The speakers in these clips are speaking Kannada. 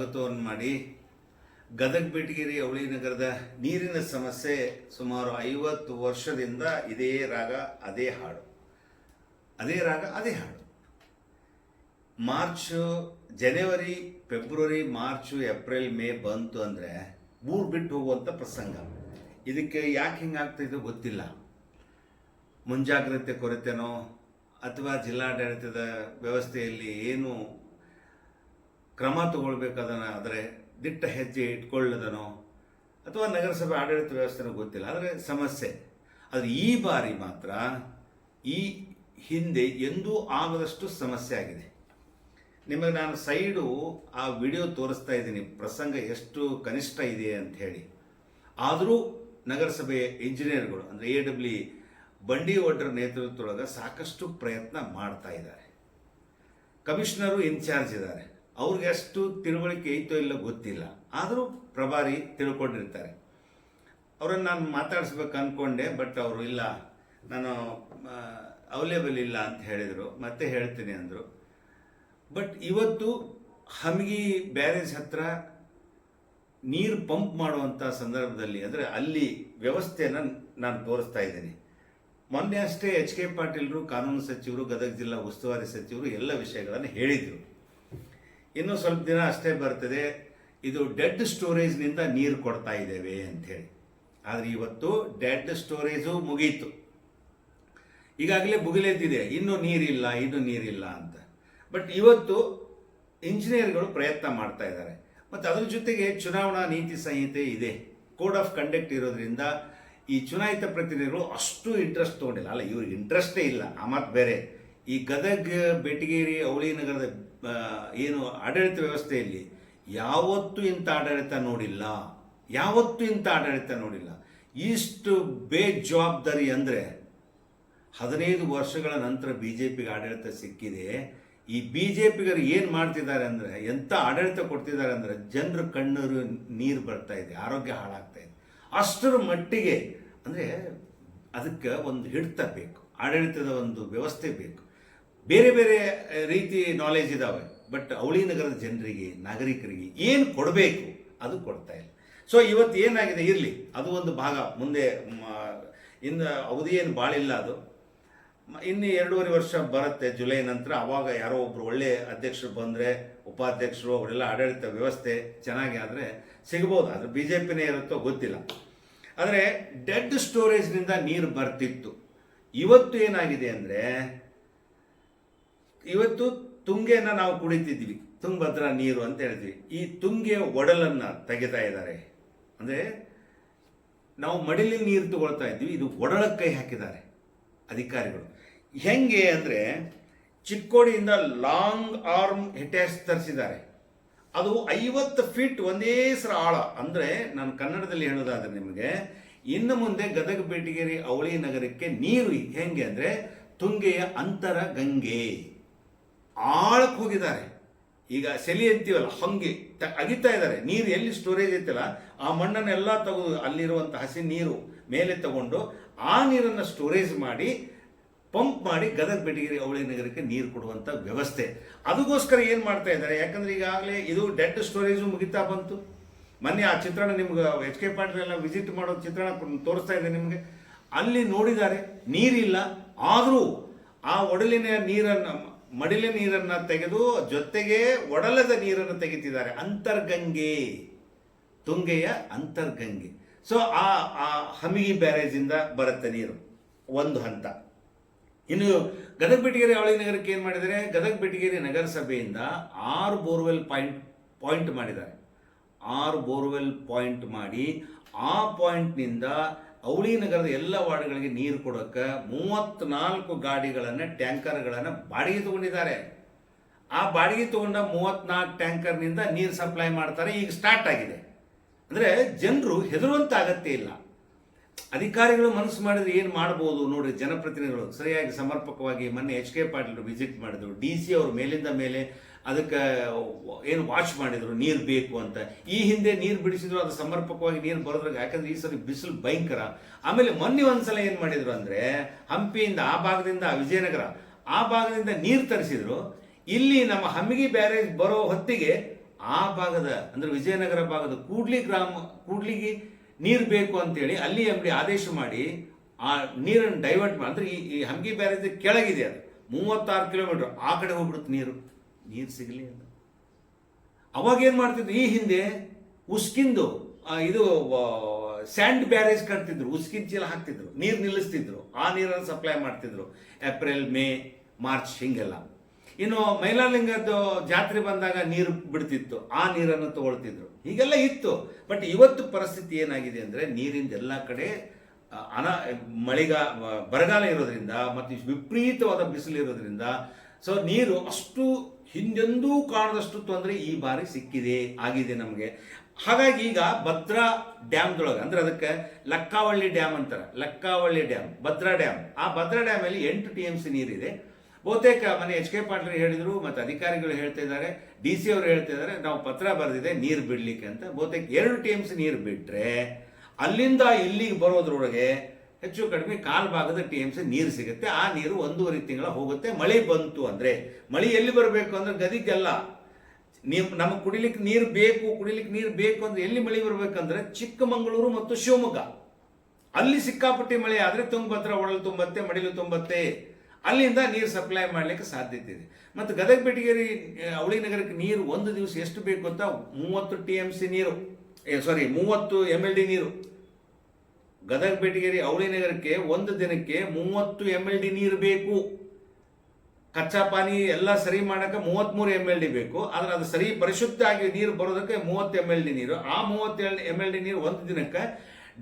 ಸ್ವಾಗತವನ್ನು ಮಾಡಿ ಗದಗ ಬೆಟಗೇರಿ ಅವಳಿ ನಗರದ ನೀರಿನ ಸಮಸ್ಯೆ ಸುಮಾರು ಐವತ್ತು ವರ್ಷದಿಂದ ಇದೇ ರಾಗ, ಅದೇ ಹಾಡು. ಅದೇ ರಾಗ, ಅದೇ ಹಾಡು. ಮಾರ್ಚು, ಜನವರಿ, ಫೆಬ್ರವರಿ, ಮಾರ್ಚ್, ಏಪ್ರಿಲ್, ಮೇ ಬಂತು ಅಂದರೆ ಊರು ಬಿಟ್ಟು ಹೋಗುವಂಥ ಪ್ರಸಂಗ. ಇದಕ್ಕೆ ಯಾಕೆ ಹಿಂಗಾಗ್ತಾಯಿದ್ದು ಗೊತ್ತಿಲ್ಲ. ಮುಂಜಾಗ್ರತೆ ಕೊರತೆನೋ ಅಥವಾ ಜಿಲ್ಲಾಡಳಿತದ ವ್ಯವಸ್ಥೆಯಲ್ಲಿ ಏನು ಕ್ರಮ ತಗೊಳ್ಬೇಕಾದನ, ಆದರೆ ದಿಟ್ಟ ಹೆಜ್ಜೆ ಇಟ್ಕೊಳ್ಳದನೋ, ಅಥವಾ ನಗರಸಭೆ ಆಡಳಿತ ವ್ಯವಸ್ಥೆನೋ ಗೊತ್ತಿಲ್ಲ, ಆದರೆ ಸಮಸ್ಯೆ. ಆದರೆ ಈ ಬಾರಿ ಮಾತ್ರ, ಈ ಹಿಂದೆ ಎಂದೂ ಆಗದಷ್ಟು ಸಮಸ್ಯೆ ಆಗಿದೆ. ನಿಮಗೆ ನಾನು ಸೈಡು ಆ ವಿಡಿಯೋ ತೋರಿಸ್ತಾ ಇದ್ದೀನಿ, ಪ್ರಸಂಗ ಎಷ್ಟು ಕನಿಷ್ಠ ಇದೆ ಅಂತ ಹೇಳಿ. ಆದರೂ ನಗರಸಭೆಯ ಇಂಜಿನಿಯರ್ಗಳು, ಅಂದರೆ ಎ ಡಬ್ಲ್ಯೂ ಬಂಡಿ ಒಡ್ರ ನೇತೃತ್ವದೊಳಗೆ ಸಾಕಷ್ಟು ಪ್ರಯತ್ನ ಮಾಡ್ತಾ ಇದ್ದಾರೆ. ಕಮಿಷನರು ಇನ್ಚಾರ್ಜ್ ಇದ್ದಾರೆ. ಅವ್ರಿಗೆ ಅಷ್ಟು ತಿಳುವಳಿಕೆ ಐತೋ ಇಲ್ಲ ಗೊತ್ತಿಲ್ಲ. ಆದರೂ ಪ್ರಭಾರಿ ತಿಳ್ಕೊಂಡಿರ್ತಾರೆ. ಅವರನ್ನು ನಾನು ಮಾತಾಡಿಸ್ಬೇಕು ಅಂದ್ಕೊಂಡೆ ಬಟ್ ಅವರು ಇಲ್ಲ, ನಾನು ಅವೈಲೇಬಲ್ ಇಲ್ಲ ಅಂತ ಹೇಳಿದರು. ಮತ್ತೆ ಹೇಳ್ತೀನಿ ಅಂದರು. ಬಟ್ ಇವತ್ತು ಹಮಗಿ ಬ್ಯಾರೇಜ್ ಹತ್ರ ನೀರು ಪಂಪ್ ಮಾಡುವಂಥ ಸಂದರ್ಭದಲ್ಲಿ, ಅಂದರೆ ಅಲ್ಲಿ ವ್ಯವಸ್ಥೆಯನ್ನು ನಾನು ತೋರಿಸ್ತಾ ಇದ್ದೀನಿ. ಮೊನ್ನೆ ಅಷ್ಟೇ ಎಚ್ ಕೆ ಪಾಟೀಲರು, ಕಾನೂನು ಸಚಿವರು, ಗದಗ ಜಿಲ್ಲಾ ಉಸ್ತುವಾರಿ ಸಚಿವರು ಎಲ್ಲ ವಿಷಯಗಳನ್ನು ಹೇಳಿದರು. ಇನ್ನೂ ಸ್ವಲ್ಪ ದಿನ ಅಷ್ಟೇ ಬರ್ತದೆ. ಇದು ಡೆಡ್ ಸ್ಟೋರೇಜ್ನಿಂದ ನೀರು ಕೊಡ್ತಾ ಇದ್ದೇವೆ ಅಂಥೇಳಿ ಆದರೆ ಇವತ್ತು ಡೆಡ್ ಸ್ಟೋರೇಜು ಮುಗೀತು. ಈಗಾಗಲೇ ಬುಗಿಲೆದ್ದಿದೆ ಇನ್ನೂ ನೀರಿಲ್ಲ ಇನ್ನೂ ನೀರಿಲ್ಲ ಅಂತ. ಬಟ್ ಇವತ್ತು ಇಂಜಿನಿಯರ್ಗಳು ಪ್ರಯತ್ನ ಮಾಡ್ತಾ ಇದ್ದಾರೆ. ಮತ್ತು ಅದ್ರ ಜೊತೆಗೆ ಚುನಾವಣಾ ನೀತಿ ಸಂಹಿತೆ ಇದೆ. ಕೋಡ್ ಆಫ್ ಕಂಡಕ್ಟ್ ಇರೋದ್ರಿಂದ ಈ ಚುನಾಯಿತ ಪ್ರತಿನಿಧಿಗಳು ಅಷ್ಟು ಇಂಟ್ರೆಸ್ಟ್ ತೊಗೊಂಡಿಲ್ಲ. ಅಲ್ಲ, ಇವ್ರಿಗೆ ಇಂಟ್ರೆಸ್ಟೇ ಇಲ್ಲ. ಆ ಮಾತು ಬೇರೆ. ಈ ಗದಗ, ಬೆಟಗೇರಿ, ಅವಳಿ ನಗರದ ಏನು ಆಡಳಿತ ವ್ಯವಸ್ಥೆಯಲ್ಲಿ ಯಾವತ್ತೂ ಇಂಥ ಆಡಳಿತ ನೋಡಿಲ್ಲ. ಯಾವತ್ತೂ ಇಂಥ ಆಡಳಿತ ನೋಡಿಲ್ಲ. ಇಷ್ಟು ಬೇಜವಾಬ್ದಾರಿ ಅಂದರೆ ಹದಿನೈದು ವರ್ಷಗಳ ನಂತರ ಬಿ ಜೆ ಪಿಗೆ ಆಡಳಿತ ಸಿಕ್ಕಿದೆ. ಈ ಬಿ ಜೆ ಪಿಗರು ಏನು ಮಾಡ್ತಿದ್ದಾರೆ ಅಂದರೆ ಎಂಥ ಆಡಳಿತ ಕೊಡ್ತಿದ್ದಾರೆ ಅಂದರೆ ಜನರು ಕಣ್ಣರು ನೀರು ಬರ್ತಾ ಇದೆ, ಆರೋಗ್ಯ ಹಾಳಾಗ್ತಾ ಇದೆ. ಅಷ್ಟರ ಮಟ್ಟಿಗೆ ಅಂದರೆ ಅದಕ್ಕೆ ಒಂದು ಹಿಡಿತ ಬೇಕು. ಆಡಳಿತದ ಒಂದು ವ್ಯವಸ್ಥೆ ಬೇಕು. ಬೇರೆ ಬೇರೆ ರೀತಿ ನಾಲೆಜ್ ಇದ್ದಾವೆ ಬಟ್ ಅವಳಿ ನಗರದ ಜನರಿಗೆ, ನಾಗರಿಕರಿಗೆ ಏನು ಕೊಡಬೇಕು, ಅದು ಕೊಡ್ತಾ ಇಲ್ಲ. ಸೊ ಇವತ್ತು ಏನಾಗಿದೆ? ಇರಲಿ. ಅದು ಒಂದು ಭಾಗ. ಮುಂದೆ ಇನ್ನು ಅವಧಿ ಏನು ಭಾಳಿಲ್ಲ ಅದು. ಇನ್ನು ಎರಡೂವರೆ ವರ್ಷ ಬರುತ್ತೆ. ಜುಲೈ ನಂತರ ಅವಾಗ ಯಾರೋ ಒಬ್ಬರು ಒಳ್ಳೆ ಅಧ್ಯಕ್ಷರು ಬಂದರೆ, ಉಪಾಧ್ಯಕ್ಷರು, ಅವರೆಲ್ಲ ಆಡಳಿತ ವ್ಯವಸ್ಥೆ ಚೆನ್ನಾಗಿ ಆದರೆ ಸಿಗ್ಬೋದು. ಆದರೆ ಬಿ ಜೆ ಪಿನೇ ಇರುತ್ತೋ ಗೊತ್ತಿಲ್ಲ. ಆದರೆ ಡೆಡ್ ಸ್ಟೋರೇಜ್ನಿಂದ ನೀರು ಬರ್ತಿತ್ತು. ಇವತ್ತು ಏನಾಗಿದೆ ಅಂದರೆ ಇವತ್ತು ತುಂಗೆನ ನಾವು ಕುಡಿತಿದ್ವಿ. ತುಂಗಭದ್ರಾ ನೀರು ಅಂತ ಹೇಳ್ತೀವಿ ಈ ತುಂಗೆ ಒಡಲನ್ನು ತೆಗಿತಾ ಇದ್ದಾರೆ. ಅಂದರೆ ನಾವು ಮಡಿಲಿ ನೀರು ತಗೊಳ್ತಾ ಇದ್ವಿ, ಇದು ಒಡಲಕ್ಕೆ ಕೈ ಹಾಕಿದ್ದಾರೆ ಅಧಿಕಾರಿಗಳು. ಹೆಂಗೆ ಅಂದರೆ ಚಿಕ್ಕೋಡಿಯಿಂದ ಲಾಂಗ್ ಆರ್ಮ್ ಹೆಟ್ಯಾಚ್ ತರಿಸಿದ್ದಾರೆ. ಅದು ಐವತ್ತು ಫೀಟ್ ಒಂದೇ ಸರ ಆಳ. ಅಂದರೆ ನಾನು ಕನ್ನಡದಲ್ಲಿ ಹೇಳೋದಾದರೆ ನಿಮಗೆ, ಇನ್ನು ಮುಂದೆ ಗದಗ, ಬೇಟಗೇರಿ, ಅವಳಿ ನಗರಕ್ಕೆ ನೀರು ಹೆಂಗೆ ಅಂದರೆ ತುಂಗೆಯ ಅಂತರ ಗಂಗೆ. ಆಳಕ್ಕೆ ಹೋಗಿದ್ದಾರೆ. ಈಗ ಸೆಲಿ ಅಂತೀವಲ್ಲ, ಹಂಗೆ ತ, ಅಗಿತಾ ಇದ್ದಾರೆ. ನೀರು ಎಲ್ಲಿ ಸ್ಟೋರೇಜ್ ಐತಲ್ಲ, ಆ ಮಣ್ಣನ್ನೆಲ್ಲ ತೆಗೆದು ಅಲ್ಲಿರುವಂಥ ಹಸಿ ನೀರು ಮೇಲೆ ತಗೊಂಡು ಆ ನೀರನ್ನು ಸ್ಟೋರೇಜ್ ಮಾಡಿ ಪಂಪ್ ಮಾಡಿ ಗದಗ ಬೆಟಗಿರಿ ಅವಳಿ ನಗರಕ್ಕೆ ನೀರು ಕೊಡುವಂಥ ವ್ಯವಸ್ಥೆ. ಅದಕ್ಕೋಸ್ಕರ ಏನು ಮಾಡ್ತಾ ಇದ್ದಾರೆ? ಯಾಕಂದರೆ ಈಗಾಗಲೇ ಇದು ಡೆಡ್ ಸ್ಟೋರೇಜು ಮುಗಿತಾ ಬಂತು. ಮೊನ್ನೆ ಆ ಚಿತ್ರಣ ನಿಮ್ಗೆ ಎಚ್ ಕೆ ಪಾಟೀಲ್ ವಿಸಿಟ್ ಮಾಡೋ ಚಿತ್ರಣ ತೋರಿಸ್ತಾ ಇದೆ ನಿಮಗೆ. ಅಲ್ಲಿ ನೋಡಿದ್ದಾರೆ, ನೀರಿಲ್ಲ. ಆದರೂ ಆ ಒಡಲಿನ ನೀರನ್ನು ಮಡಿಲಿನ ನೀರನ್ನು ತೆಗೆದು ಜೊತೆಗೆ ಒಡಲದ ನೀರನ್ನು ತೆಗಿತಿದ್ದಾರೆ. ಅಂತರ್ಗಂಗೆ. ತುಂಗೆಯ ಅಂತರ್ಗಂಗೆ. ಸೊ ಆ ಆ ಹಮಿಗಿ ಬ್ಯಾರೇಜಿಂದ ಬರುತ್ತೆ ನೀರು. ಒಂದು ಹಂತ. ಇನ್ನು ಗದಗ ಬೆಟಗೇರಿ ಅವಳಿ ನಗರಕ್ಕೆ ಏನು ಮಾಡಿದರೆ ಗದಗ ಬೆಟಗೇರಿ ನಗರಸಭೆಯಿಂದ ಆರು ಬೋರ್ವೆಲ್ ಪಾಯಿಂಟ್ ಪಾಯಿಂಟ್ ಮಾಡಿದ್ದಾರೆ. ಆರು ಬೋರ್ವೆಲ್ ಪಾಯಿಂಟ್ ಮಾಡಿ ಆ ಪಾಯಿಂಟ್ನಿಂದ ಅವಳಿ ನಗರದ ಎಲ್ಲ ವಾರ್ಡ್ಗಳಿಗೆ ನೀರು ಕೊಡೋಕ್ಕೆ ಮೂವತ್ತ್ನಾಲ್ಕು ಗಾಡಿಗಳನ್ನು, ಟ್ಯಾಂಕರ್ಗಳನ್ನು ಬಾಡಿಗೆ ತಗೊಂಡಿದ್ದಾರೆ. ಆ ಬಾಡಿಗೆ ತಗೊಂಡ ಮೂವತ್ನಾಲ್ಕು ಟ್ಯಾಂಕರ್ನಿಂದ ನೀರು ಸಪ್ಲೈ ಮಾಡ್ತಾರೆ, ಈಗ ಸ್ಟಾರ್ಟ್ ಆಗಿದೆ. ಅಂದರೆ ಜನರು ಹೆದರುವಂಥ ಅಗತ್ಯ ಇಲ್ಲ. ಅಧಿಕಾರಿಗಳು ಮನಸ್ಸು ಮಾಡಿದ್ರೆ ಏನು ಮಾಡ್ಬೋದು ನೋಡಿ ಜನಪ್ರತಿನಿಧಿಗಳು. ಸರಿಯಾಗಿ ಸಮರ್ಪಕವಾಗಿ ಮೊನ್ನೆ ಎಚ್ ಕೆ ಪಾಟೀಲ್ ವಿಸಿಟ್ ಮಾಡಿದ್ರು. ಡಿ ಸಿ ಅವರು ಮೇಲಿಂದ ಮೇಲೆ ಅದಕ್ಕೆ ಏನು ವಾಚ್ ಮಾಡಿದ್ರು? ನೀರು ಬೇಕು ಅಂತ. ಈ ಹಿಂದೆ ನೀರು ಬಿಡಿಸಿದ್ರು, ಅದು ಸಮರ್ಪಕವಾಗಿ ನೀರು ಬರೋದ್ರಾಗ. ಯಾಕಂದ್ರೆ ಈ ಸಲ ಬಿಸಿಲು ಭಯಂಕರ. ಆಮೇಲೆ ಮೊನ್ನೆ ಒಂದ್ಸಲ ಏನು ಮಾಡಿದ್ರು ಅಂದರೆ, ಹಂಪಿಯಿಂದ ಆ ಭಾಗದಿಂದ ವಿಜಯನಗರ, ಆ ಭಾಗದಿಂದ ನೀರು ತರಿಸಿದ್ರು. ಇಲ್ಲಿ ನಮ್ಮ ಹಮ್ಮಿಗಿ ಬ್ಯಾರೇಜ್ ಬರೋ ಹೊತ್ತಿಗೆ ಆ ಭಾಗದ, ಅಂದ್ರೆ ವಿಜಯನಗರ ಭಾಗದ ಕೂಡ್ಲಿ ಗ್ರಾಮ, ಕೂಡ್ಲಿಗೆ ನೀರು ಬೇಕು ಅಂತೇಳಿ ಅಲ್ಲಿ ಎಂ ಡಿ ಆದೇಶ ಮಾಡಿ, ಆ ನೀರನ್ನು ಡೈವರ್ಟ್ ಮಾಡಿ ಅಂದ್ರೆ ಈ ಈ ಹಂಗಿ ಬ್ಯಾರೇಜ್ ಕೆಳಗಿದೆ ಅದು. ಮೂವತ್ತಾರು ಕಿಲೋಮೀಟರ್ ಆ ಕಡೆ ಹೋಗ್ಬಿಡುತ್ತೆ ನೀರು. ನೀರು ಸಿಗಲಿ ಅವಾಗ ಏನು ಮಾಡ್ತಿದ್ರು? ಈ ಹಿಂದೆ ಉಸ್ಕಿಂದು ಇದು ಸ್ಯಾಂಡ್ ಬ್ಯಾರೇಜ್ ಕಟ್ತಿದ್ರು. ಉಸ್ಕಿನ ಚೀಲ ಹಾಕ್ತಿದ್ರು. ನೀರು ನಿಲ್ಲಿಸ್ತಿದ್ರು. ಆ ನೀರನ್ನು ಸಪ್ಲೈ ಮಾಡ್ತಿದ್ರು. ಏಪ್ರಿಲ್, ಮೇ, ಮಾರ್ಚ್ ಹಿಂಗೆಲ್ಲ. ಇನ್ನು ಮೈಲಾಲಿಂಗದ್ದು ಜಾತ್ರೆ ಬಂದಾಗ ನೀರು ಬಿಡ್ತಿತ್ತು. ಆ ನೀರನ್ನು ತಗೊಳ್ತಿದ್ರು. ಹೀಗೆಲ್ಲ ಇತ್ತು. ಬಟ್ ಇವತ್ತು ಪರಿಸ್ಥಿತಿ ಏನಾಗಿದೆ ಅಂದರೆ ನೀರಿಂದ ಎಲ್ಲ ಕಡೆ ಅನ, ಮಳೆಗಾ ಬರಗಾಲ ಇರೋದ್ರಿಂದ ಮತ್ತು ವಿಪರೀತವಾದ ಬಿಸಿಲು ಇರೋದ್ರಿಂದ ಸೊ ನೀರು ಅಷ್ಟು ಹಿಂದೆಂದೂ ಕಾಣದಷ್ಟು ತೊಂದರೆ ಈ ಬಾರಿ ಸಿಕ್ಕಿದೆ, ಆಗಿದೆ ನಮಗೆ. ಹಾಗಾಗಿ ಈಗ ಭದ್ರಾ ಡ್ಯಾಮ್ದೊಳಗೆ, ಅಂದರೆ ಅದಕ್ಕೆ ಲಕ್ಕಾವಳ್ಳಿ ಡ್ಯಾಮ್ ಅಂತಾರೆ. Lakkavalli dam, Bhadra dam. ಆ ಭದ್ರಾ ಡ್ಯಾಮಲ್ಲಿ ಎಂಟು ಟಿ ಎಂ ಸಿ ನೀರಿದೆ. ಬಹುತೇಕ ಮನೆ ಎಚ್ ಕೆ ಪಾಟೀಲ್ ಹೇಳಿದರು, ಮತ್ತು ಅಧಿಕಾರಿಗಳು ಹೇಳ್ತಾ ಇದ್ದಾರೆ, ಡಿ ಸಿ ಅವರು ಹೇಳ್ತಾ ಇದ್ದಾರೆ, ನಾವು ಪತ್ರ ಬರೆದಿದೆ ನೀರು ಬಿಡಲಿಕ್ಕೆ ಅಂತ. ಬಹುತೇಕ ಎರಡು ಟಿ ಎಂ ಸಿ ನೀರು ಬಿಟ್ಟರೆ ಅಲ್ಲಿಂದ ಇಲ್ಲಿಗೆ ಬರೋದ್ರೊಳಗೆ ಹೆಚ್ಚು ಕಡಿಮೆ ಕಾಲ್ ಭಾಗದ ಟಿ ಎಂ ಸಿ ನೀರು ಸಿಗುತ್ತೆ. ಆ ನೀರು ಒಂದೂವರೆ ತಿಂಗಳ ಹೋಗುತ್ತೆ. ಮಳೆ ಬಂತು ಅಂದರೆ, ಮಳೆ ಎಲ್ಲಿ ಬರಬೇಕು ಅಂದರೆ ಗದಿಗೆಲ್ಲ. ನೀವು ನಮಗೆ ಕುಡಿಲಿಕ್ಕೆ ನೀರು ಬೇಕು ಕುಡಿಲಿಕ್ಕೆ ನೀರು ಬೇಕು ಅಂದರೆ ಎಲ್ಲಿ ಮಳೆ ಬರಬೇಕಂದ್ರೆ ಚಿಕ್ಕಮಗಳೂರು ಮತ್ತು ಶಿವಮೊಗ್ಗ. ಅಲ್ಲಿ ಸಿಕ್ಕಾಪಟ್ಟಿ ಮಳೆ ಆದರೆ ತುಂಗಭದ್ರಾ ಒಳಲು ತುಂಬತ್ತೆ, ಮಡಿಲು ತುಂಬತ್ತೆ. ಅಲ್ಲಿಂದ ನೀರು ಸಪ್ಲೈ ಮಾಡಲಿಕ್ಕೆ ಸಾಧ್ಯತೆ ಇದೆ. ಮತ್ತು ಗದಗ ಬೆಟಗೇರಿ ಅವಳಿ ನಗರಕ್ಕೆ ನೀರು ಒಂದು ದಿವಸ ಎಷ್ಟು ಬೇಕು ಅಂತ ಮೂವತ್ತು ಟಿ ಎಂ ಸಿ ನೀರು. ಸಾರಿ ಮೂವತ್ತು ಎಂ ಎಲ್ ಡಿ ನೀರು. ಗದಗ ಬೆಟಗೇರಿ ಅವಳಿ ನಗರಕ್ಕೆ ಒಂದು ದಿನಕ್ಕೆ ಮೂವತ್ತು ಎಂ ಎಲ್ ಡಿ ನೀರು ಬೇಕು. ಕಚ್ಚಾ ಪಾನಿ ಎಲ್ಲ ಸರಿ ಮಾಡಕ್ಕೆ ಮೂವತ್ತ್ಮೂರು ಎಂ ಎಲ್ ಡಿ ಬೇಕು. ಆದ್ರೆ ಅದು ಸರಿ ಪರಿಶುದ್ಧ ಆಗಿ ನೀರು ಬರೋದಕ್ಕೆ ಮೂವತ್ತು ಎಂ ಎಲ್ ಡಿ ನೀರು. ಆ ಮೂವತ್ತೆರಡು ಎಂ ಎಲ್ ಡಿ ನೀರು ಒಂದು ದಿನಕ್ಕೆ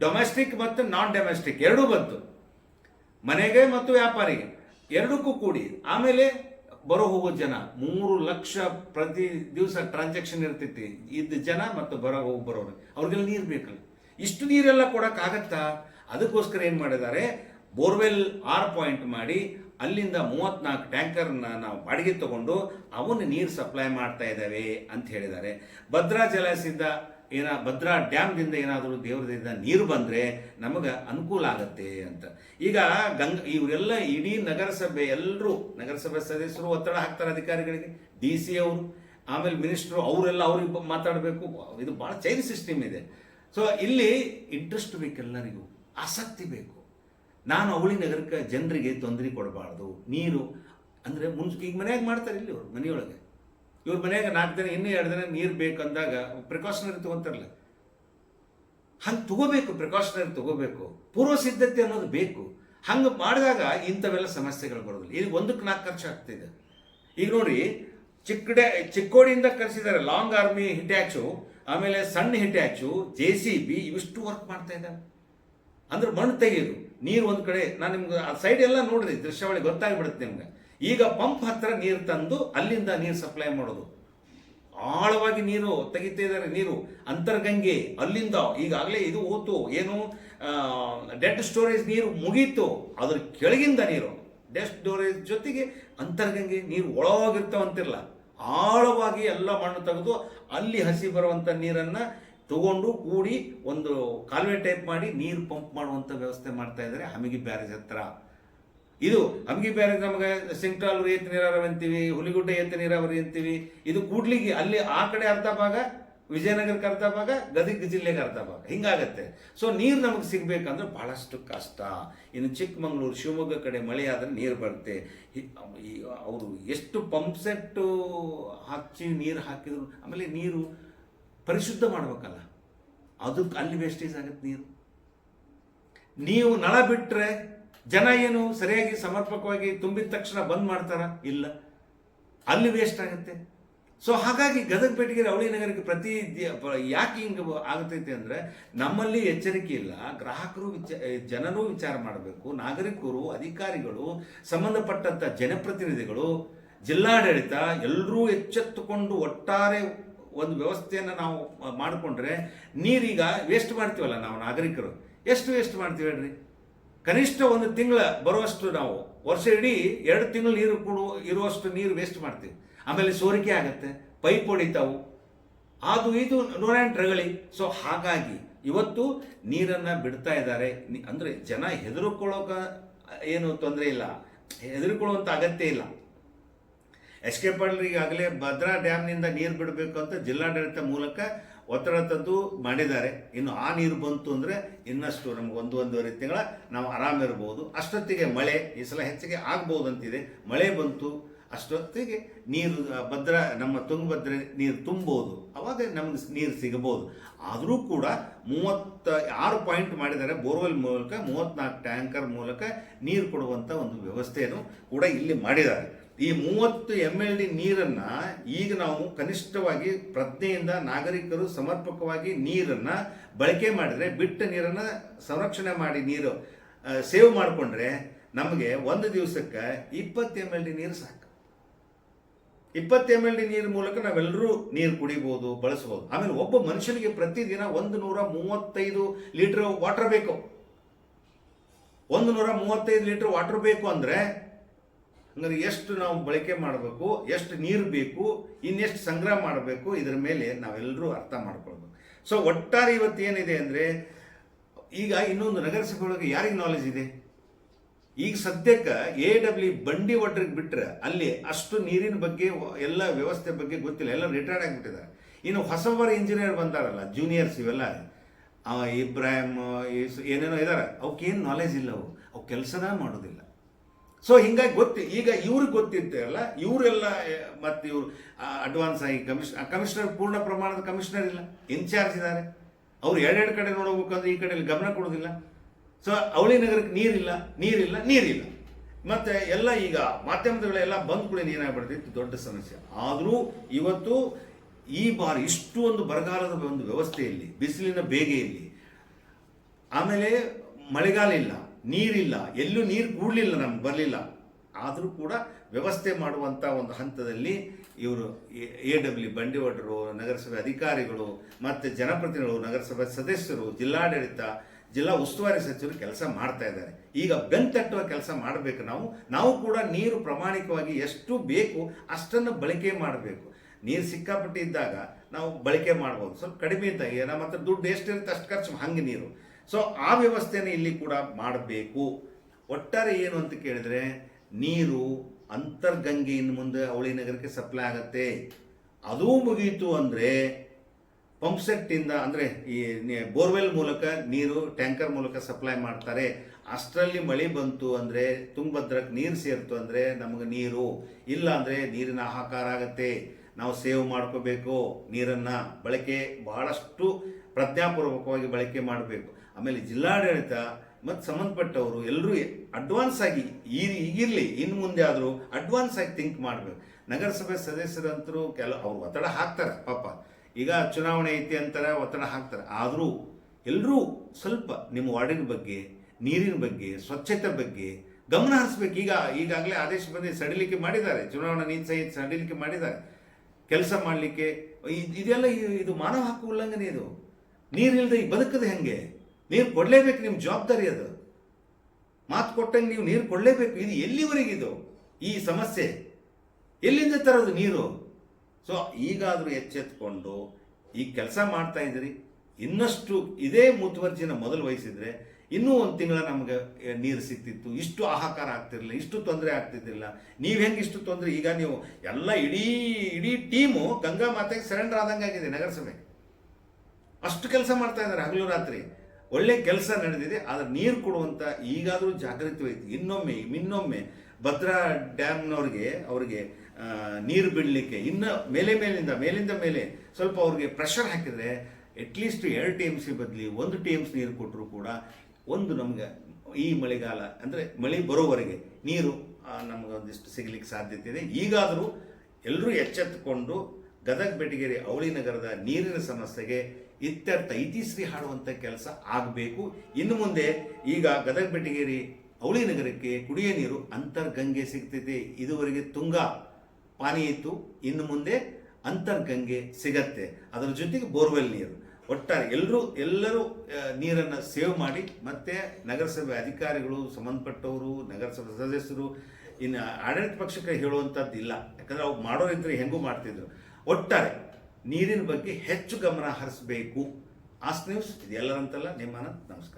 ಡೊಮೆಸ್ಟಿಕ್ ಮತ್ತು ನಾನ್ ಡೊಮೆಸ್ಟಿಕ್ ಎರಡೂ ಬಂತು. ಮನೆಗೆ ಮತ್ತು ವ್ಯಾಪಾರಿಗೆ ಎರಡಕ್ಕೂ ಕೂಡಿ. ಆಮೇಲೆ ಬರೋ ಹೋಗೋ ಜನ ಮೂರು ಲಕ್ಷ ಪ್ರತಿ ದಿವಸ ಟ್ರಾನ್ಸಾಕ್ಷನ್ ಇರ್ತೈತಿ. ಇದ್ದ ಜನ ಮತ್ತು ಬರೋ ಹೋಗಿ ಬರೋರು. ಅವ್ರಿಗೆಲ್ಲ ನೀರು ಬೇಕಲ್ಲ. ಇಷ್ಟು ನೀರೆಲ್ಲ ಕೊಡೋಕ್ಕಾಗತ್ತಾ ಅದಕ್ಕೋಸ್ಕರ ಏನು ಮಾಡಿದ್ದಾರೆ? ಬೋರ್ವೆಲ್ ಆರ್ ಪಾಯಿಂಟ್ ಮಾಡಿ ಅಲ್ಲಿಂದ ಮೂವತ್ತ್ನಾಲ್ಕು ಟ್ಯಾಂಕರ್ನ ನಾವು ಬಾಡಿಗೆ ತಗೊಂಡು ಅವನ್ನ ನೀರು ಸಪ್ಲೈ ಮಾಡ್ತಾ ಇದ್ದಾವೆ ಅಂತ ಹೇಳಿದ್ದಾರೆ. ಭದ್ರಾ ಜಲಾಶಯದಿಂದ ಏನ, ಭದ್ರಾ ಡ್ಯಾಮ್ದಿಂದ ಏನಾದರೂ ದೇವರದಿಂದ ನೀರು ಬಂದರೆ ನಮಗೆ ಅನುಕೂಲ ಆಗತ್ತೆ ಅಂತ. ಈಗ ಗಂಗ, ಇವರೆಲ್ಲ ಇಡೀ ನಗರಸಭೆ ಎಲ್ಲರೂ ನಗರಸಭೆ ಸದಸ್ಯರು ಒತ್ತಡ ಹಾಕ್ತಾರೆ ಅಧಿಕಾರಿಗಳಿಗೆ, ಡಿ ಸಿ ಅವರು, ಆಮೇಲೆ ಮಿನಿಸ್ಟ್ರು ಅವರೆಲ್ಲ ಅವ್ರಿಗೆ ಮಾತಾಡಬೇಕು. ಇದು ಭಾಳ ಚೈನ್ ಸಿಸ್ಟಮ್ ಇದೆ. ಸೊ ಇಲ್ಲಿ ಇಂಟ್ರೆಸ್ಟ್ ಬೇಕು ಎಲ್ಲರಿಗೂ ಆಸಕ್ತಿ ಬೇಕು. ನಾನು ಅವಳಿ ನಗರಕ್ಕೆ ಜನರಿಗೆ ತೊಂದರೆ ಕೊಡಬಾರ್ದು. ನೀರು, ಅಂದರೆ ಮುನ್ಸ್ ಈಗ ಮನೆಯಾಗ ಮಾಡ್ತಾರೆ ಇಲ್ಲಿ ಅವ್ರು, ಮನೆಯೊಳಗೆ. ಇವ್ರ ಮನೆಯಾಗ ನಾಲ್ಕು ದಿನ, ಇನ್ನೂ ಎರಡು ದಿನ ನೀರು ಬೇಕಂದಾಗ ಪ್ರಿಕಾಷನರಿ ತೊಗೊಂತಾರಲ್ಲ. ಹಂಗೆ ತಗೋಬೇಕು ಪ್ರಿಕಾಷನರಿ ತಗೋಬೇಕು. ಪೂರ್ವ ಸಿದ್ಧತೆ ಅನ್ನೋದು ಬೇಕು. ಹಂಗೆ ಮಾಡಿದಾಗ ಇಂಥವೆಲ್ಲ ಸಮಸ್ಯೆಗಳು ಬರೋದಿಲ್ಲ. ಈಗ ಒಂದಕ್ಕೆ ನಾಲ್ಕು ಖರ್ಚು ಆಗ್ತಿದೆ ಈಗ ನೋಡಿ ಚಿಕ್ಕಡೆ, ಚಿಕ್ಕೋಡಿಯಿಂದ ಕರೆಸಿದ್ದಾರೆ ಲಾಂಗ್ ಆರ್ಮಿ ಹಿಟ್ಯಾಚು ಆಮೇಲೆ ಸಣ್ಣ ಹಿಟ್ಯಾಚು ಜೆ ಸಿ ಬಿ ಇವಿಷ್ಟು ವರ್ಕ್ ಮಾಡ್ತಾ ಇದ್ದಾವೆ ಅಂದ್ರೆ ಮಣ್ಣು ತೆಗೆಯೋದು. ನೀರು ಒಂದು ಕಡೆ, ನಾನು ನಿಮ್ಗೆ ಆ ಸೈಡ್ ಎಲ್ಲ ನೋಡಿದೆ, ದೃಶ್ಯಾವಳಿ ಗೊತ್ತಾಗ್ಬಿಡುತ್ತೆ ನಿಮ್ಗೆ. ಈಗ ಪಂಪ್ ಹತ್ರ ನೀರು ತಂದು ಅಲ್ಲಿಂದ ನೀರು ಸಪ್ಲೈ ಮಾಡೋದು. ಆಳವಾಗಿ ನೀರು ತೆಗಿತಾ ಇದ್ದಾರೆ ನೀರು. ಅಂತರ್ಗಂಗೆ, ಅಲ್ಲಿಂದ, ಈಗಾಗಲೇ ಇದು ಹೋತು. ಏನು ಡೆಡ್ ಸ್ಟೋರೇಜ್ ನೀರು ಮುಗೀತು. ಅದ್ರ ಕೆಳಗಿಂದ ನೀರು. ಡೆಡ್ ಸ್ಟೋರೇಜ್ ಜೊತೆಗೆ ಅಂತರ್ಗಂಗೆ ನೀರು ಒಳಗಿರ್ತಾವಂತಿರಲ್ಲ ಆಳವಾಗಿ ಎಲ್ಲ ಮಣ್ಣು ತೆಗೆದು ಅಲ್ಲಿ ಹಸಿ ಬರುವಂಥ ನೀರನ್ನು ತಗೊಂಡು ಕೂಡಿ ಒಂದು ಕಾಲುವೆ ಟೈಪ್ ಮಾಡಿ ನೀರು ಪಂಪ್ ಮಾಡುವಂಥ ವ್ಯವಸ್ಥೆ ಮಾಡ್ತಾ ಇದ್ದಾರೆ ಹಮಿಗಿ ಬ್ಯಾರೇಜ್ ಹತ್ರ. ಇದು ಹಮಗಿ ಬ್ಯಾರೇಜ್ ನಮಗೆ ಸಿಂಕ್ಟಾಲ್ ಏತ ನೀರಾವರಿ ಅಂತೀವಿ, ಹುಲಿಗುಡ್ಡ ಏತ ನೀರಾವರಿ ಅಂತೀವಿ. ಇದು ಕೂಡ್ಲಿಗೆ ಅಲ್ಲಿ ಆ ಕಡೆ ಅರ್ಧ ಭಾಗ ವಿಜಯನಗರಕ್ಕೆ ಅರ್ಧ ಭಾಗ ಗದಗ ಜಿಲ್ಲೆಗೆ ಅರ್ಧ ಭಾಗ ಹಿಂಗಾಗತ್ತೆ. ಸೊ ನೀರು ನಮಗೆ ಸಿಗಬೇಕಂದ್ರೆ ಭಾಳಷ್ಟು ಕಷ್ಟ. ಇನ್ನು ಚಿಕ್ಕಮಗಳೂರು, ಶಿವಮೊಗ್ಗ ಕಡೆ ಮಳೆ ಆದರೆ ನೀರು ಬರುತ್ತೆ. ಅವರು ಎಷ್ಟು ಪಂಪ್ ಸೆಟ್ಟು ಹಚ್ಚಿ ನೀರು ಹಾಕಿದ್ರು, ಆಮೇಲೆ ನೀರು ಪರಿಶುದ್ಧ ಮಾಡಬೇಕಲ್ಲ. ಅದಕ್ಕೆ ಅಲ್ಲಿ ವೇಸ್ಟೇಜ್ ಆಗುತ್ತೆ ನೀರು. ನೀವು ನಳ ಬಿಟ್ಟರೆ ಜನ ಏನು ಸರಿಯಾಗಿ ಸಮರ್ಪಕವಾಗಿ ತುಂಬಿದ ತಕ್ಷಣ ಬಂದ್ ಮಾಡ್ತಾರ? ಇಲ್ಲ. ಅಲ್ಲಿ ವೇಸ್ಟ್ ಆಗುತ್ತೆ. ಸೊ ಹಾಗಾಗಿ ಗದಗ ಪೇಟೆಗೆ ಅವಳಿ ನಗರಕ್ಕೆ ಪ್ರತಿ ಯಾಕೆ ಹಿಂಗೆ ಆಗತೈತೆ ಅಂದರೆ ನಮ್ಮಲ್ಲಿ ಎಚ್ಚರಿಕೆ ಇಲ್ಲ, ಗ್ರಾಹಕರು ವಿಚ ಜನರು ವಿಚಾರ ಮಾಡಬೇಕು, ನಾಗರಿಕರು, ಅಧಿಕಾರಿಗಳು, ಸಂಬಂಧಪಟ್ಟಂಥ ಜನಪ್ರತಿನಿಧಿಗಳು, ಜಿಲ್ಲಾಡಳಿತ, ಎಲ್ಲರೂ ಎಚ್ಚೆತ್ತುಕೊಂಡು ಒಟ್ಟಾರೆ ಒಂದು ವ್ಯವಸ್ಥೆಯನ್ನು ನಾವು ಮಾಡಿಕೊಂಡ್ರೆ ನೀರೀಗ ವೇಸ್ಟ್ ಮಾಡ್ತೀವಲ್ಲ ನಾವು ನಾಗರಿಕರು. ಎಷ್ಟು ವೇಸ್ಟ್ ಮಾಡ್ತೀವಿ ಹೇಳ್ರಿ? ಕನಿಷ್ಠ ಒಂದು ತಿಂಗಳ ಬರುವಷ್ಟು ನಾವು, ವರ್ಷ ಇಡೀ ಎರಡು ತಿಂಗಳು ನೀರು ಕೊಡು, ಇರುವಷ್ಟು ನೀರು ವೇಸ್ಟ್ ಮಾಡ್ತೀವಿ. ಆಮೇಲೆ ಸೋರಿಕೆ ಆಗುತ್ತೆ, ಪೈಪ್ ಹೊಡಿತಾವು. ಅದು ಇದು ನೂರೆಂಟು ರಗಳಿ. ಸೊ ಹಾಗಾಗಿ ಇವತ್ತು ನೀರನ್ನು ಬಿಡ್ತಾ ಇದ್ದಾರೆ. ಅಂದರೆ ಜನ ಹೆದರ್ಕೊಳ್ಳೋಕ ಏನು ತೊಂದರೆ ಇಲ್ಲ. ಹೆದರ್ಕೊಳ್ಳುವಂಥ ಅಗತ್ಯ ಇಲ್ಲ. ಎಸ್ ಕೆ ಪಾಟೀಲ್ ಈಗಾಗಲೇ ಭದ್ರಾ ಡ್ಯಾಮ್ನಿಂದ ನೀರು ಬಿಡಬೇಕು ಅಂತ ಜಿಲ್ಲಾಡಳಿತ ಮೂಲಕ ಒತ್ತಡ ತಂದು ಮಾಡಿದ್ದಾರೆ. ಇನ್ನು ಆ ನೀರು ಬಂತು ಅಂದರೆ ಇನ್ನಷ್ಟು ನಮ್ಗೆ ಒಂದು ಒಂದೂವರೆ ತಿಂಗಳ ನಾವು ಆರಾಮಿರ್ಬೋದು. ಅಷ್ಟೊತ್ತಿಗೆ ಮಳೆ, ಈ ಸಲ ಹೆಚ್ಚಿಗೆ ಆಗ್ಬೋದು ಅಂತಿದೆ ಮಳೆ ಬಂತು. ಅಷ್ಟೊತ್ತಿಗೆ ನೀರು ಭದ್ರ, ನಮ್ಮ ತುಂಗಭದ್ರೆ ನೀರು ತುಂಬೋದು. ಅವಾಗ ನಮಗೆ ನೀರು ಸಿಗಬಹುದು ಆದರೂ ಕೂಡ ಮೂವತ್ತ, ಆರು ಪಾಯಿಂಟ್ ಮಾಡಿದ್ದಾರೆ ಬೋರ್ವೆಲ್ ಮೂಲಕ, ಮೂವತ್ನಾಲ್ಕು ಟ್ಯಾಂಕರ್ ಮೂಲಕ ನೀರು ಕೊಡುವಂಥ ಒಂದು ವ್ಯವಸ್ಥೆಯನ್ನು ಕೂಡ ಇಲ್ಲಿ ಮಾಡಿದ್ದಾರೆ. ಈ ಮೂವತ್ತು ಎಂ ಎಲ್ ಡಿ ನೀರನ್ನು ಈಗ ನಾವು ಕನಿಷ್ಠವಾಗಿ ಪ್ರಜ್ಞೆಯಿಂದ ನಾಗರಿಕರು ಸಮರ್ಪಕವಾಗಿ ನೀರನ್ನು ಬಳಕೆ ಮಾಡಿದರೆ, ಬಿಟ್ಟ ನೀರನ್ನು ಸಂರಕ್ಷಣೆ ಮಾಡಿ ನೀರು ಸೇವ್ ಮಾಡಿಕೊಂಡ್ರೆ ನಮಗೆ ಒಂದು ದಿವಸಕ್ಕೆ ಇಪ್ಪತ್ತು ಎಂ ಎಲ್ ಡಿ ನೀರು ಸಾಕು. ಇಪ್ಪತ್ತು ಎಂ ಎಲ್ ಡಿ ನೀರು ಮೂಲಕ ನಾವೆಲ್ಲರೂ ನೀರು ಕುಡಿಬೋದು, ಬಳಸ್ಬೋದು. ಆಮೇಲೆ ಒಬ್ಬ ಮನುಷ್ಯನಿಗೆ ಪ್ರತಿದಿನ ಒಂದು ನೂರ ಮೂವತ್ತೈದು ಲೀಟರ್ ವಾಟರ್ ಬೇಕು. ಒಂದು ನೂರ ಮೂವತ್ತೈದು ಲೀಟರ್ ವಾಟರ್ ಬೇಕು ಅಂದರೆ ಹಂಗಾರೆ ಎಷ್ಟು ನಾವು ಬಳಕೆ ಮಾಡಬೇಕು, ಎಷ್ಟು ನೀರು ಬೇಕು, ಇನ್ನೆಷ್ಟು ಸಂಗ್ರಹ ಮಾಡಬೇಕು, ಇದರ ಮೇಲೆ ನಾವೆಲ್ಲರೂ ಅರ್ಥ ಮಾಡ್ಕೊಳ್ಬೇಕು. ಸೊ ಒಟ್ಟಾರೆ ಇವತ್ತು ಏನಿದೆ ಅಂದರೆ ಈಗ ಇನ್ನೊಂದು ನಗರಸಭೆ ಒಳಗೆ ಯಾರಿಗೆ ನಾಲೆಜ್ ಇದೆ? ಈಗ ಸದ್ಯಕ್ಕೆ ಎ ಡಬ್ಲ್ಯೂ ಬಂಡಿ ಒಡ್ರಿಗೆ ಬಿಟ್ಟರೆ ಅಲ್ಲಿ ಅಷ್ಟು ನೀರಿನ ಬಗ್ಗೆ ಎಲ್ಲ ವ್ಯವಸ್ಥೆ ಬಗ್ಗೆ ಗೊತ್ತಿಲ್ಲ. ಎಲ್ಲ ರಿಟೈರ್ಡ್ ಆಗಿಬಿಟ್ಟಿದ್ದಾರೆ. ಇನ್ನು ಹೊಸಬರ ಇಂಜಿನಿಯರ್ ಬಂದಾರಲ್ಲ ಜೂನಿಯರ್ಸ್ ಇವೆಲ್ಲ. ಅವ ಇಬ್ರಾಹಿಂ ಈ ಸ- ಏನೇನೋ ಇದಾರೆ. ಅವಕ್ಕೇನು ನಾಲೆಜ್ ಇಲ್ಲ ಅವು ಅವು ಕೆಲಸನ ಮಾಡೋದಿಲ್ಲ. ಸೊ ಹಿಂಗಾಗಿ ಗೊತ್ತಿ, ಈಗ ಇವ್ರಿಗೆ ಗೊತ್ತಿರ್ತಾರಲ್ಲ ಇವರೆಲ್ಲ ಮತ್ತು ಇವರು ಅಡ್ವಾನ್ಸ್ ಆಗಿ ಕಮಿಷ್ ಕಮಿಷನರ್ ಪೂರ್ಣ ಪ್ರಮಾಣದ ಕಮಿಷನರ್ ಇಲ್ಲ. ಇನ್ಚಾರ್ಜ್ ಇದ್ದಾರೆ ಅವ್ರು ಎರಡೆರಡು ಕಡೆ ನೋಡಬೇಕಂದ್ರೆ ಈ ಕಡೆ ಗಮನ ಕೊಡೋದಿಲ್ಲ. ಸೊ ಅವಳಿ ನಗರಕ್ಕೆ ನೀರಿಲ್ಲ ನೀರಿಲ್ಲ ನೀರಿಲ್ಲ ಮತ್ತೆ ಎಲ್ಲ ಈಗ ಮಾಧ್ಯಮದಗಳೆಲ್ಲ ಬಂದ್ ಕೂಡ ಏನಾಗ್ಬಿಡ್ತಿತ್ತು ದೊಡ್ಡ ಸಮಸ್ಯೆ. ಆದರೂ ಇವತ್ತು ಈ ಬಾರಿ ಇಷ್ಟು ಒಂದು ಬರಗಾಲದ ಒಂದು ವ್ಯವಸ್ಥೆಯಲ್ಲಿ, ಬಿಸಿಲಿನ ಬೇಗೆಯಲ್ಲಿ, ಆಮೇಲೆ ಮಳೆಗಾಲ ಇಲ್ಲ ನೀರಿಲ್ಲ ಎಲ್ಲೂ ನೀರು ಕೂಡಲಿಲ್ಲ ನಮ್ಗೆ, ಬರಲಿಲ್ಲ. ಆದರೂ ಕೂಡ ವ್ಯವಸ್ಥೆ ಮಾಡುವಂಥ ಒಂದು ಹಂತದಲ್ಲಿ ಇವರು ಎ ಡಬ್ಲ್ಯೂ ಬಂಡಿವಡರು ನಗರಸಭೆ ಅಧಿಕಾರಿಗಳು, ಮತ್ತು ಜನಪ್ರತಿನಿಧಿಗಳು, ನಗರಸಭೆ ಸದಸ್ಯರು, ಜಿಲ್ಲಾಡಳಿತ ಜಿಲ್ಲಾ ಉಸ್ತುವಾರಿ ಸಚಿವರು ಕೆಲಸ ಮಾಡ್ತಾ ಇದ್ದಾರೆ. ಈಗ ಬೆಂತಟ್ಟುವ ಕೆಲಸ ಮಾಡಬೇಕು ನಾವು. ನಾವು ಕೂಡ ನೀರು ಪ್ರಾಮಾಣಿಕವಾಗಿ ಎಷ್ಟು ಬೇಕು ಅಷ್ಟನ್ನು ಬಳಕೆ ಮಾಡಬೇಕು. ನೀರು ಸಿಕ್ಕಾಪಟ್ಟೆ ಇದ್ದಾಗ ನಾವು ಬಳಕೆ ಮಾಡ್ಬೋದು. ಸ್ವಲ್ಪ ಕಡಿಮೆ ಇದ್ದಾಗ ನಮ್ಮ ಹತ್ರ ದುಡ್ಡು ಎಷ್ಟಿರುತ್ತೆ ಅಷ್ಟು ಖರ್ಚು ಹಂಗೆ ನೀರು. ಸೊ ಆ ವ್ಯವಸ್ಥೆನ ಇಲ್ಲಿ ಕೂಡ ಮಾಡಬೇಕು. ಒಟ್ಟಾರೆ ಏನು ಅಂತ ಕೇಳಿದ್ರೆ, ನೀರು ಅಂತರ್ಗಂಗೆ ಇನ್ನು ಮುಂದೆ ಅವಳಿ ನಗರಕ್ಕೆ ಸಪ್ಲೈ ಆಗತ್ತೆ. ಅದೂ ಮುಗಿಯಿತು ಅಂದರೆ ಪಂಪ್ಸೆಟ್ಟಿಂದ ಅಂದರೆ ಈ ಬೋರ್ವೆಲ್ ಮೂಲಕ ನೀರು ಟ್ಯಾಂಕರ್ ಮೂಲಕ ಸಪ್ಲೈ ಮಾಡ್ತಾರೆ. ಅಷ್ಟರಲ್ಲಿ ಮಳೆ ಬಂತು ಅಂದರೆ ತುಂಗಭದ್ರಕ್ಕೆ ನೀರು ಸೇರ್ತು ಅಂದರೆ ನಮಗೆ ನೀರು. ಇಲ್ಲ ಅಂದರೆ ನೀರಿನ ಆಹಾರ ಆಗುತ್ತೆ. ನಾವು ಸೇವ್ ಮಾಡ್ಕೋಬೇಕು ನೀರನ್ನು. ಬಳಕೆ ಬಹಳಷ್ಟು ಪ್ರಜ್ಞಾಪೂರ್ವಕವಾಗಿ ಬಳಕೆ ಮಾಡಬೇಕು. ಆಮೇಲೆ ಜಿಲ್ಲಾಡಳಿತ ಮತ್ತು ಸಂಬಂಧಪಟ್ಟವರು ಎಲ್ಲರೂ ಅಡ್ವಾನ್ಸ್ ಆಗಿ ಈ ಈಗಿರಲಿ ಇನ್ನು ಮುಂದೆ ಆದರೂ ಅಡ್ವಾನ್ಸ್ ಆಗಿ ಥಿಂಕ್ ಮಾಡಬೇಕು. ನಗರಸಭೆ ಸದಸ್ಯರಂತರೂ ಕೆಲವು ಅವರು ಒತ್ತಡ ಹಾಕ್ತಾರೆ ಪಾಪ. ಈಗ ಚುನಾವಣೆ ಐತಿ ಅಂತಾರೆ, ಒತ್ತಡ ಹಾಕ್ತಾರೆ. ಆದರೂ ಎಲ್ಲರೂ ಸ್ವಲ್ಪ ನಿಮ್ಮ ವಾರ್ಡಿನ ಬಗ್ಗೆ, ನೀರಿನ ಬಗ್ಗೆ, ಸ್ವಚ್ಛತೆ ಬಗ್ಗೆ ಗಮನ ಹರಿಸ್ಬೇಕು. ಈಗ, ಈಗಾಗಲೇ ಆದೇಶ ಬಂದು ಸಡಿಲಿಕೆ ಮಾಡಿದ್ದಾರೆ. ಚುನಾವಣಾ ನೀತಿ ಸಹಿತ ಸಡಿಲಿಕೆ ಮಾಡಿದ್ದಾರೆ. ಕೆಲಸ ಮಾಡಲಿಕ್ಕೆ ಇದೆಲ್ಲ ಇದು- ಮಾನವ ಹಕ್ಕು ಉಲ್ಲಂಘನೆ ಇದು. ನೀರಿಲ್ಲದೆ ಬದುಕದ ಹೆಂಗೆ? ನೀರು ಕೊಡಲೇಬೇಕು ನಿಮ್ಮ ಜವಾಬ್ದಾರಿ ಅದು. ಮಾತು ಕೊಟ್ಟಂಗೆ ನೀವು ನೀರು ಕೊಡಲೇಬೇಕು. ಇದು ಎಲ್ಲಿವರೆಗಿದು? ಈ ಸಮಸ್ಯೆ ಎಲ್ಲಿಂದ ತರೋದು ನೀರು? ಸೊ, ಈಗಾದರೂ ಎಚ್ಚೆತ್ಕೊಂಡು ಈ ಕೆಲಸ ಮಾಡ್ತಾ ಇದ್ದೀರಿ. ಇನ್ನಷ್ಟು ಇದೇ ಮುತುವರ್ಜಿನ ಮೊದಲು ವಹಿಸಿದರೆ ಇನ್ನೂ ಒಂದು ತಿಂಗಳ ನಮಗೆ ನೀರು ಸಿಗ್ತಿತ್ತು ಇಷ್ಟು ಆಹಾಕಾರ ಆಗ್ತಿರಲಿಲ್ಲ, ಇಷ್ಟು ತೊಂದರೆ ಆಗ್ತಿದ್ದಿಲ್ಲ ನೀವು ಹೆಂಗೆ ಇಷ್ಟು ತೊಂದರೆ? ಈಗ ನೀವು ಎಲ್ಲ ಇಡೀ ಇಡೀ ಟೀಮು ಗಂಗಾ ಮಾತೆಗೆ ಸರೆಂಡರ್ ಆದಂಗೆ ಆಗಿದೆ ನಗರಸಭೆ. ಅಷ್ಟು ಕೆಲಸ ಮಾಡ್ತಾ ಇದ್ದಾರೆ ಹಗಲು ರಾತ್ರಿ. ಒಳ್ಳೆ ಕೆಲಸ ನಡೆದಿದೆ, ಆದರೆ ನೀರು ಕೊಡುವಂಥ ಈಗಾದರೂ ಜಾಗೃತಿ ಹೋಯ್ತು ಇನ್ನೊಮ್ಮೆ ಇನ್ನೊಮ್ಮೆ ಭದ್ರಾ ಡ್ಯಾಮ್ನವ್ರಿಗೆ, ಅವರಿಗೆ ನೀರು ಬಿಡಲಿಕ್ಕೆ ಇನ್ನು ಮೇಲೆ ಮೇಲಿಂದ ಮೇಲಿಂದ ಮೇಲೆ ಸ್ವಲ್ಪ ಅವ್ರಿಗೆ ಪ್ರೆಷರ್ ಹಾಕಿದರೆ ಅಟ್ಲೀಸ್ಟ್ ಎರಡು ಟಿ ಎಂ ಸಿ ಬದಲಿ ಒಂದು ಟಿ ಎಂ ಸಿ ನೀರು ಕೊಟ್ಟರು ಕೂಡ ಒಂದು ನಮಗೆ ಈ ಮಳೆಗಾಲ, ಅಂದರೆ ಮಳೆ ಬರೋವರೆಗೆ ನೀರು ನಮಗೆ ಒಂದಿಷ್ಟು ಸಿಗಲಿಕ್ಕೆ ಸಾಧ್ಯತೆ ಇದೆ. ಈಗಾದರೂ ಎಲ್ಲರೂ ಎಚ್ಚೆತ್ತುಕೊಂಡು ಗದಗ, ಬೆಟಗೇರಿ, ಅವಳಿ ನಗರದ ನೀರಿನ ಸಮಸ್ಯೆಗೆ ಇತ್ಯರ್ಥ ಇತಿಶ್ರೀ ಹಾಡುವಂಥ ಕೆಲಸ ಆಗಬೇಕು. ಇನ್ನು ಮುಂದೆ ಈಗ ಗದಗ, ಬೆಟಗೇರಿ, ಅವಳಿ ನಗರಕ್ಕೆ ಕುಡಿಯ ನೀರು ಅಂತರ್ಗಂಗೆ ಸಿಗ್ತೈತೆ. ಇದುವರೆಗೆ ತುಂಗ ಪಾನಿ ಇತ್ತು, ಇನ್ನು ಮುಂದೆ ಅಂತರ್ಗಂಗೆ ಸಿಗತ್ತೆ. ಅದರ ಜೊತೆಗೆ ಬೋರ್ವೆಲ್ ನೀರು. ಒಟ್ಟಾರೆ ಎಲ್ಲರೂ ಎಲ್ಲರೂ ನೀರನ್ನು ಸೇವ್ ಮಾಡಿ, ಮತ್ತೆ ನಗರಸಭೆ ಅಧಿಕಾರಿಗಳು, ಸಂಬಂಧಪಟ್ಟವರು, ನಗರಸಭೆ ಸದಸ್ಯರು, ಇನ್ನು ಆಡಳಿತ ಪಕ್ಷಕ್ಕೆ ಹೇಳುವಂಥದ್ದು ಇಲ್ಲ. ಯಾಕಂದ್ರೆ ಅವ್ರು ಮಾಡೋರಿದ್ರೆ ಹೆಂಗೂ ಮಾಡ್ತಿದ್ರು. ಒಟ್ಟಾರೆ ನೀರಿನ ಬಗ್ಗೆ ಹೆಚ್ಚು ಗಮನ ಹರಿಸಬೇಕು. ಆಸ್ ನ್ಯೂಸ್ ಇದೆಲ್ಲರಂತಲ್ಲ ಎಲ್ಲರಂತಲ್ಲ, ನಿಮ್ಮ ನಮಸ್ಕಾರ.